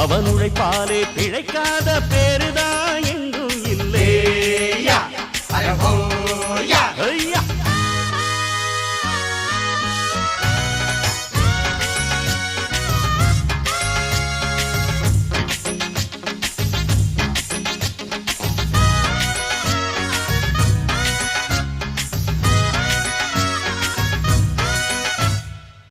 அவன் உழைப்பாலே பிழைக்காத பேருதான்